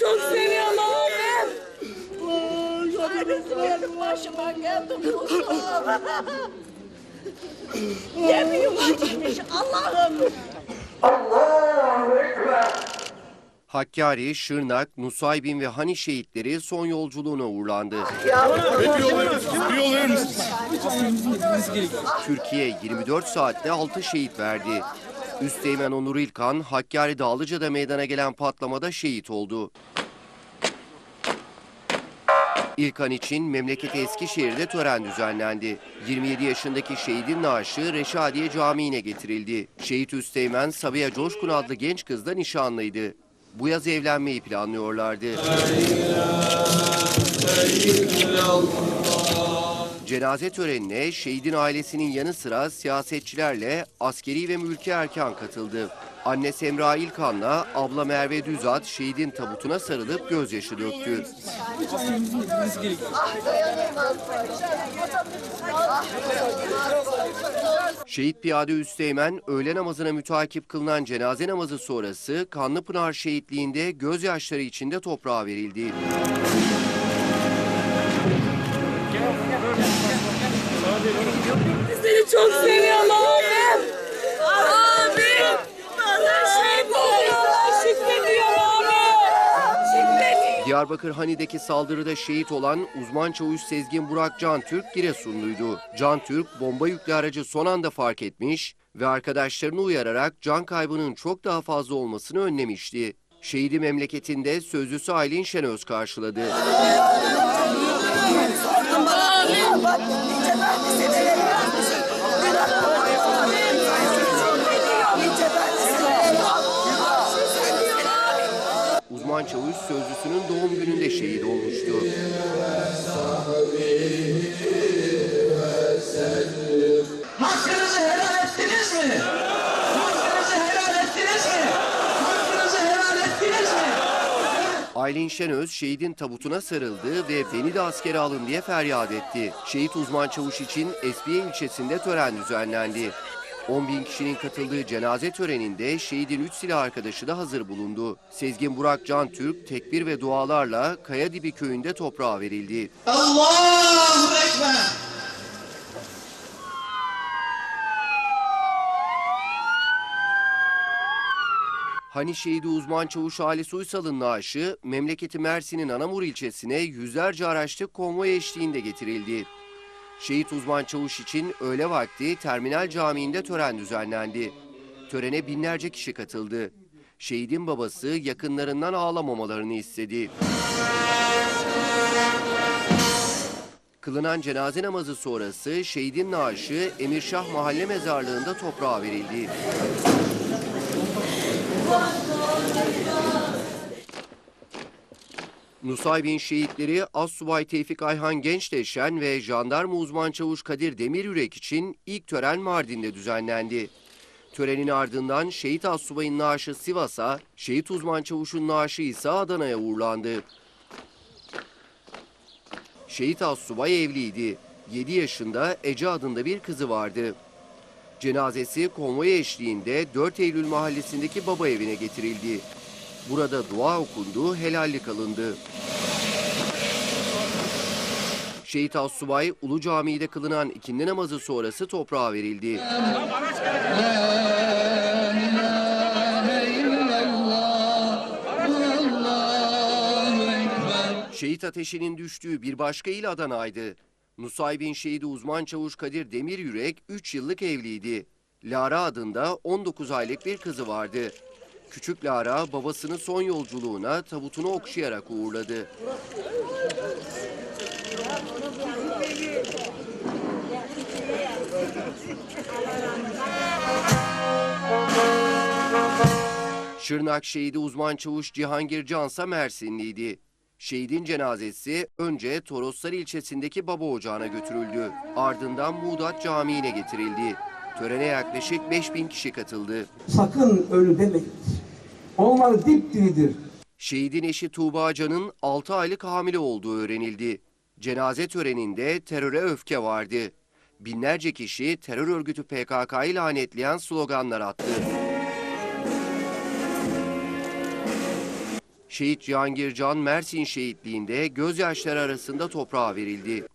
çok seviyorum abim. Benim başıma geldi Mustafa. Yemin gitmiş Allah'ım. Hakkari, Şırnak, Nusaybin ve Hani şehitleri son yolculuğuna uğurlandı. Türkiye 24 saatte 6 şehit verdi. Üsteğmen Onur İlkan, Hakkari Dağlıca'da meydana gelen patlamada şehit oldu. İlkan için memleketi Eskişehir'de tören düzenlendi. 27 yaşındaki şehidin naaşı Reşadiye Camii'ne getirildi. Şehit Üsteğmen Sabiha Coşkun adlı genç kızla nişanlıydı. Bu yaz evlenmeyi planlıyorlardı. Cenaze törenine şehidin ailesinin yanı sıra siyasetçilerle askeri ve mülki erkan katıldı. Anne Semra İlkan'la abla Merve Düzat şehidin tabutuna sarılıp gözyaşı döktü. Şehit Piyade Üsteğmen öğle namazına mütakip kılınan cenaze namazı sonrası Kanlıpınar şehitliğinde gözyaşları içinde toprağa verildi. Seni çok seviyorum abim. Abim. Şey. Diyarbakır Hani'deki saldırıda şehit olan uzman çavuş Sezgin Burak Can Türk Giresunluydu. Can Türk bomba yüklü aracı son anda fark etmiş ve arkadaşlarını uyararak can kaybının çok daha fazla olmasını önlemişti. Şehidi memleketinde sözlüsü Aylin Şenöz karşıladı. Uzman çavuş sözlüsünün doğum gününde şehit olmuştu. Aylin Şenöz şehidin tabutuna sarıldı ve beni de askere alın diye feryat etti. Şehit uzman çavuş için Esbiye ilçesinde tören düzenlendi. 10 bin kişinin katıldığı cenaze töreninde şehidin 3 silah arkadaşı da hazır bulundu. Sezgin Burak Can Türk tekbir ve dualarla Kayadibi köyünde toprağa verildi. Allahu Ekber. Hani şehidi uzman çavuş Halis Uysal'ın naaşı memleketi Mersin'in Anamur ilçesine yüzlerce araçlı konvoy eşliğinde getirildi. Şehit uzman çavuş için öğle vakti Terminal Camii'nde tören düzenlendi. Törene binlerce kişi katıldı. Şehidin babası yakınlarından ağlamamalarını istedi. Kılınan cenaze namazı sonrası şehidin naaşı Emirşah Mahalle Mezarlığı'nda toprağa verildi. Nusaybin şehitleri Assubay Tevfik Ayhan Gençleşen ve Jandarma Uzman Çavuş Kadir Demiryürek için ilk tören Mardin'de düzenlendi. Törenin ardından şehit Assubay'ın naaşı Sivas'a, şehit uzman çavuşun naaşı ise Adana'ya uğurlandı. Şehit Assubay evliydi. 7 yaşında Ece adında bir kızı vardı. Cenazesi konvoy eşliğinde 4 Eylül mahallesindeki baba evine getirildi. Burada dua okundu, helallik alındı. Şehit Assubay Ulu Camii'de kılınan ikindi namazı sonrası toprağa verildi. Şehit ateşinin düştüğü bir başka il Adana'ydı. Nusaybin şehidi uzman çavuş Kadir Demiryürek 3 yıllık evliydi. Lara adında 19 aylık bir kızı vardı. Küçük Lara babasının son yolculuğuna tabutunu okşayarak uğurladı. Şırnak şehidi uzman çavuş Cihangir Cansa Mersinliydi. Şehidin cenazesi önce Toroslar ilçesindeki baba ocağına götürüldü. Ardından Muğdat Camii'ne getirildi. Törene yaklaşık 5000 kişi katıldı. sakın ölü demeyin. Onlar dipdiridir. Şehidin eşi Tuğba Can'ın 6 aylık hamile olduğu öğrenildi. Cenaze töreninde teröre öfke vardı. Binlerce kişi terör örgütü PKK'yı lanetleyen sloganlar attı. Şehit Cihangir Can Mersin şehitliğinde gözyaşları arasında toprağa verildi.